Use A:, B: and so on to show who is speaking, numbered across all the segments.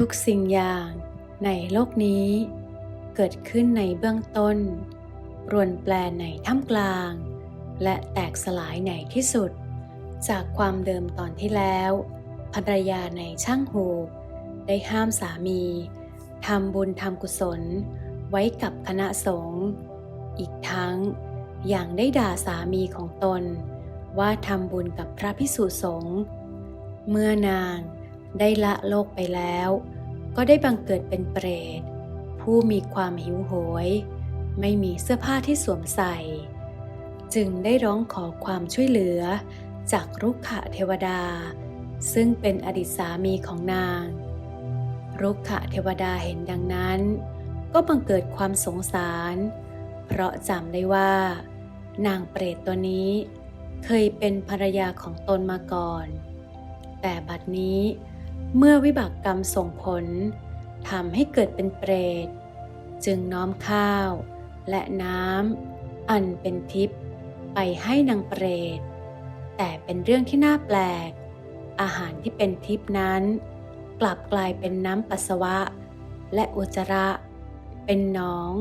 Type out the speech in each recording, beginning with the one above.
A: ทุกสิ่งอย่างในโลกนี้ เกิดขึ้นในเบื้องต้น รวนแปลในท่ามกลาง และแตกสลายในที่สุด จากความเดิมตอนที่แล้วภรรยาในช่างหูได้ห้ามสามีทำบุญทำกุศล ไว้กับคณะสงฆ์อีกทั้งอย่างได้ด่าสามีของตน ว่าทำบุญกับพระพิสุสงฆ์เมื่อนาง ได้ละโลกไปแล้ว ก็ได้บังเกิดเป็นเปรต ผู้มีความหิวโหย ไม่มีเสื้อผ้าที่สวมใส่ จึงได้ร้องขอความช่วยเหลือจากรุกขะเทวดา ซึ่งเป็นอดีตสามีของนาง รุกขะเทวดาเห็นดังนั้น ก็บังเกิดความสงสาร เพราะจำได้ว่า นางเปรตตัวนี้ เคยเป็นภรรยาของตนมาก่อน แต่บัดนี้ เมื่อวิบากกรรมส่งผลทำให้เกิดเป็นเปรต จึงน้อมข้าวและน้ำอันเป็นทิพย์ไปให้นางเปรต แต่เป็นเรื่องที่น่าแปลก อาหารที่เป็นทิพย์นั้น กลับกลายเป็นน้ำปัสสาวะ และอุจจาระ เป็นหนอง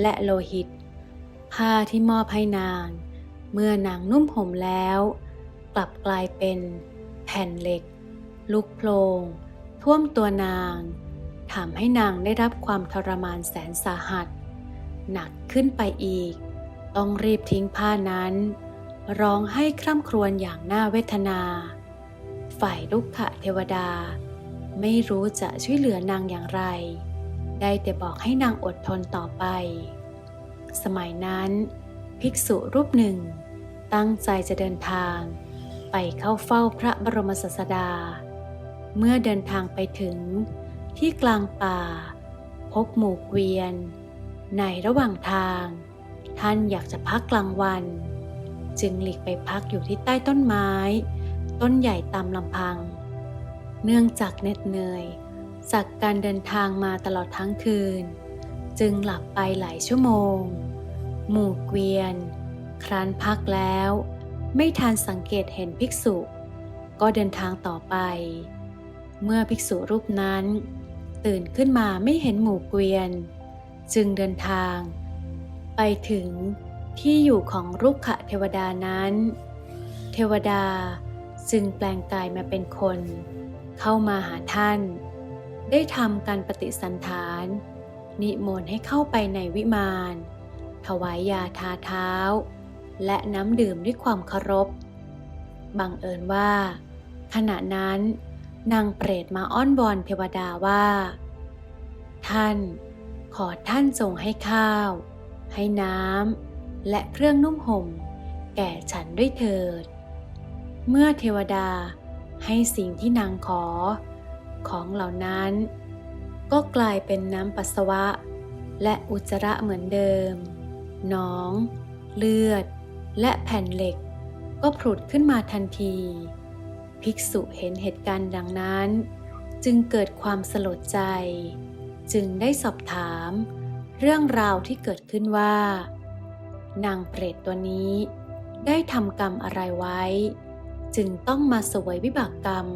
A: และโลหิต ผ้าที่มอบให้นาง เมื่อนางนุ่มห่มแล้ว กลับกลายเป็นแผ่นเหล็ก ลุกโพลงท่วมตัวนางทำให้นางได้รับความทรมานแสนสาหัส หนักขึ้นไปอีก ต้องรีบทิ้งผ้านั้น ร้องให้คร่ำครวญอย่างน่าเวทนา ฝ่ายลุกขะเทวดา ไม่รู้จะช่วยเหลือนางอย่างไร ได้แต่บอกให้นางอดทนต่อไป สมัยนั้นภิกษุรูปหนึ่ง ตั้งใจจะเดินทาง ไปเข้าเฝ้าพระบรมศาสดา เมื่อเดินทางไปถึงที่กลางป่า พบหมู่เกวียน ในระหว่างทาง ท่านอยากจะพักกลางวัน จึงหลีกไปพักอยู่ที่ใต้ต้นไม้ ต้นใหญ่ตามลำพัง เนื่องจากเหน็ดเหนื่อยจากการเดินทางมาตลอดทั้งคืน จึงหลับไปหลายชั่วโมง หมู่เกวียน ครั้นพักแล้ว ไม่ทันสังเกตเห็นภิกษุ ก็เดินทางต่อไป เมื่อภิกษุรูปนั้น ตื่นขึ้นมาไม่เห็นหมู่เกวียน จึงเดินทาง ไปถึงที่อยู่ของรุกขะเทวดานั้น เทวดาจึงแปลงกายมาเป็นคน เข้ามาหาท่าน ได้ทำการปฏิสันฐาน นิมนต์ให้เข้าไปในวิมาน ถวายยาทาเท้า และน้ำดื่มด้วยความเคารพ บังเอิญว่า ขณะนั้น นางเปรตมาอ้อนวอนเทวดาว่า ท่าน ขอท่านจงให้ข้าว ให้น้ำและเครื่องนุ่มห่ม แก่ฉันด้วยเถิด เมื่อเทวดาให้สิ่งที่นางขอ ของเหล่านั้น ก็กลายเป็นน้ำปัสสาวะ และอุจจาระเหมือนเดิมหนอง เลือด และแผ่นเหล็ก ก็ผุดขึ้นมาทันที ภิกษุเห็นเหตุการณ์ดังนั้น จึงเกิดความสลดใจ จึงได้สอบถาม เรื่องราวที่เกิดขึ้นว่า นางเปรตตัวนี้ได้ทำกรรมอะไรไว้ จึงต้องมาสวยวิบากกรรม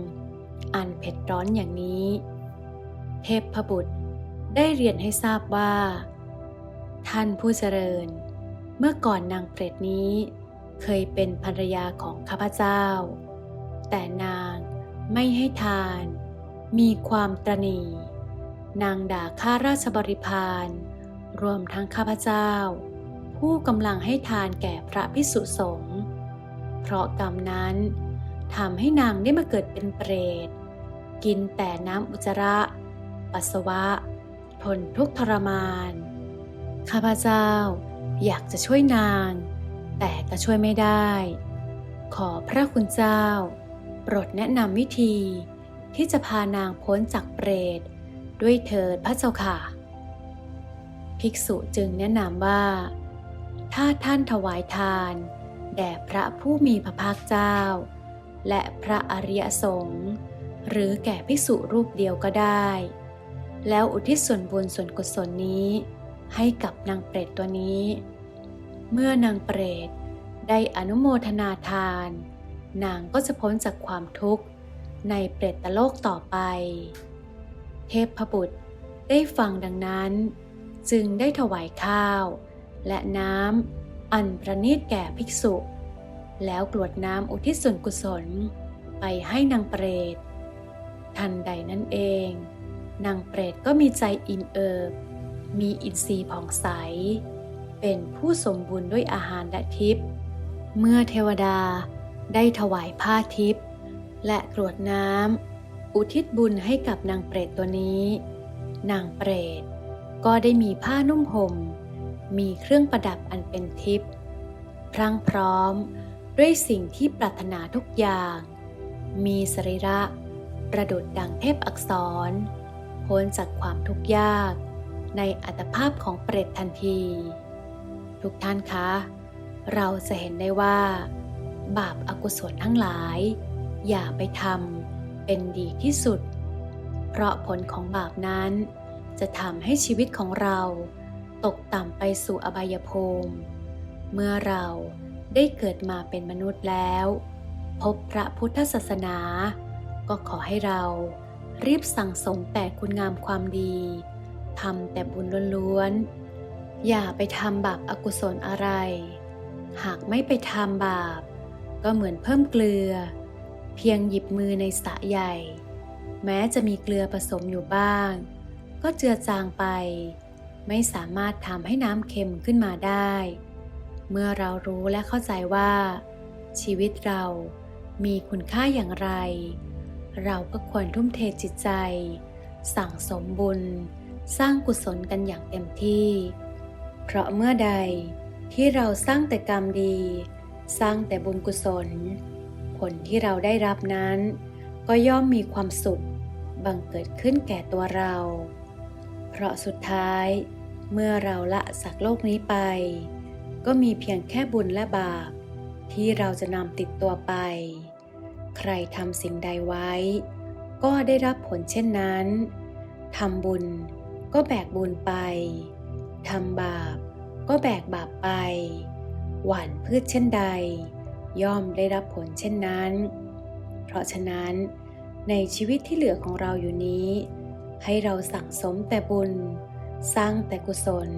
A: อันเผ็ดร้อนอย่างนี้ เทพพบุตรได้เรียนให้ทราบว่า ท่านผู้เจริญ เมื่อก่อนนางเปรตนี้ เคยเป็นภรรยาของข้าพเจ้า แต่นางไม่ให้ทาน มีความตรณีนางด่าข้าราชบริพารรวมทั้งข้าพเจ้า ผู้กำลังให้ทานแก่พระพิสุสงฆ์เพราะกรรมนั้นทำให้นางได้มาเกิดเป็นเปรต กินแต่น้ำอุจจาระ ปัสสาวะ ทนทุกทรมาน ข้าพเจ้าอยากจะช่วยนาง แต่ก็ช่วยไม่ได้ ขอพระคุณเจ้า ปรดแนะนำวิธี ที่จะพานางพ้นจากเปรต ด้วยเถิดพระเจ้าค่ะ ภิกษุจึงแนะนำว่า ถ้าท่านถวายทาน แด่พระผู้มีพระภาคเจ้า และพระอริยสงฆ์หรือแก่ภิกษุรูปเดียวก็ได้ แล้วอุทิศส่วนบุญส่วนกุศลนี้ให้กับนางเปรตตัวนี้ เมื่อนางเปรตได้อนุโมทนาทาน นางก็จะพ้นจากความทุกข์ในเปรตโลกต่อไป เทพพบุตรได้ฟังดังนั้น จึงได้ถวายข้าว และน้ำอันประณีตแก่ภิกษุ แล้วกรวดน้ำอุทิศส่วนกุศล ไปให้นางเปรต ทันใดนั้นเอง นางเปรตก็มีใจอิ่มเอิบ มีอินทรีย์ผ่องใส เป็นผู้สมบูรณ์ด้วยอาหารและทิพย์เมื่อเทวดา ได้ถวายผ้าทิพย์และกรวดน้ำอุทิศบุญให้กับนางเปรตตัวนี้ นางเปรตก็ได้มีผ้านุ่มห่ม มีเครื่องประดับอันเป็นทิพย์พรั่งพร้อมด้วยสิ่งที่ปรารถนาทุกอย่าง มีสรีระ ประดุดดังเทพอักษร พ้นจากความทุกข์ยาก ในอัตภาพของเปรตทันที ทุกท่านคะ เราจะเห็นได้ว่า บาปอากุศลทั้งหลาย อย่าไปทำเป็นดีที่สุด เพราะผลของบาปนั้น จะทำให้ชีวิตของเราตกต่ำไปสู่อบายภูมิเมื่อเราได้เกิดมาเป็นมนุษย์แล้ว พบพระพุทธศาสนา ก็ขอให้เรารีบสั่งสมแต่คุณงามความดีทำแต่บุญล้วนๆ อย่าไปทำบาปอากุศลอะไร หากไม่ไปทำบาป ก็เหมือนเพิ่มเกลือ เพียงหยิบมือในสระใหญ่ แม้จะมีเกลือผสมอยู่บ้าง ก็เจือจางไป ไม่สามารถทำให้น้ำเค็มขึ้นมาได้ เมื่อเรารู้และเข้าใจว่า ชีวิตเรามีคุณค่าอย่างไร เราก็ควรทุ่มเทจิตใจ สั่งสมบุญ สร้างกุศลกันอย่างเต็มที่ เพราะเมื่อใดที่เราสร้างแต่กรรมดี สร้างแต่บุญกุศล ผลที่เราได้รับนั้น ก็ย่อมมีความสุขบังเกิดขึ้นแก่ตัวเรา เพราะสุดท้าย เมื่อเราละสักโลกนี้ไป ก็มีเพียงแค่บุญและบาป ที่เราจะนำติดตัวไป ใครทำสิ่งใดไว้ ก็ได้รับผลเช่นนั้นทำบุญก็แบกบุญไปทำบาปก็แบกบาปไป หว่านพืชเช่นใด ย่อมได้รับผลเช่นนั้น เพราะฉะนั้น ในชีวิตที่เหลือของเราอยู่นี้ ให้เราสั่งสมแต่บุญ สร้างแต่กุศล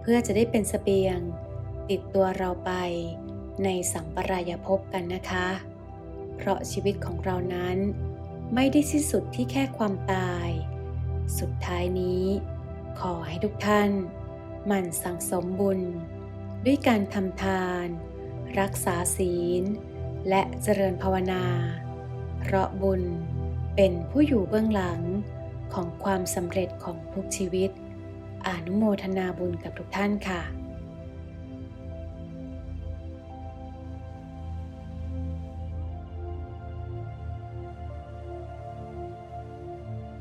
A: เพื่อจะได้เป็นสเสบียง ติดตัวเราไป ในสัมปรายภพกันนะคะ เพราะชีวิตของเรานั้น ไม่ได้สิ้นสุดที่แค่ความตาย สุดท้ายนี้ ขอให้ทุกท่านหมั่นสั่งสมบุญ ด้วยการทำทาน รักษาศีล และเจริญภาวนา เพราะบุญเป็นผู้อยู่เบื้องหลังของความสำเร็จของทุกชีวิต อนุโมทนาบุญกับทุกท่านค่ะ